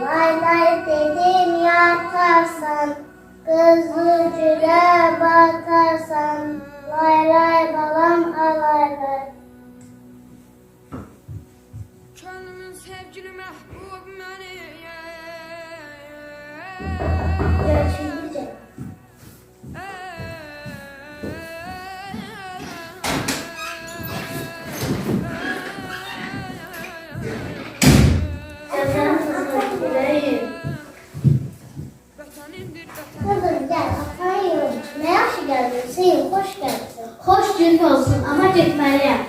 Lay lay dedim yatarsan, Kızılcığa batarsan, Lay lay balam alay lay. Könlümün sevgili məhbub məni Görüşürüz. Vətən Kızım gel, atan yiyorum. Ne yaxşı geldin, Hüseyin, hoş geldin. Xoş gün olsun, amma getməliyəm.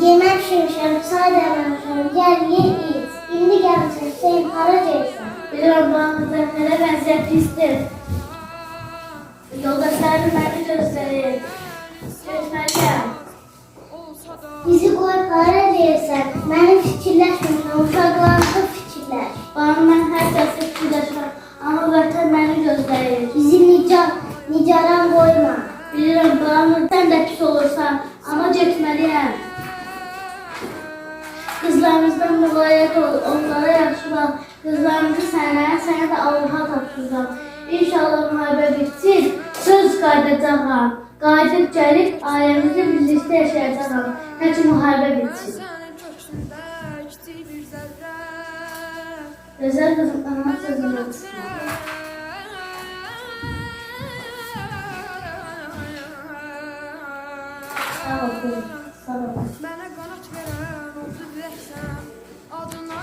Yemek şişem, sadələmişəm, gel ye iç. İndi gəlsin, Hüseyin, hara gelsin? Bilirəm, bu anıdaklara vəziyyət pisdir. Yoldaşlarım göstərir. Getməliyəm. olsa da Bizi qoy hara deyirsən, mənim Nicar, nicaran qoyma. Bilirəm, bana sən də pis olursan, amma getməliyəm. Qızlarımızdan müğayət ol, onlara yaxşı bax. Qızlarımızı sənə, sənə də Allaha tapşırıram. İnşallah müharibə bitsin, söz qayıdacağam. Qayıdıb gəlib ailəmizlə birlikdə yaşayacağam. Ki müharibə bitsin. Gözəl qızım, ana sözünü tutma. Mənə qanat verən oldu ürəksən Adına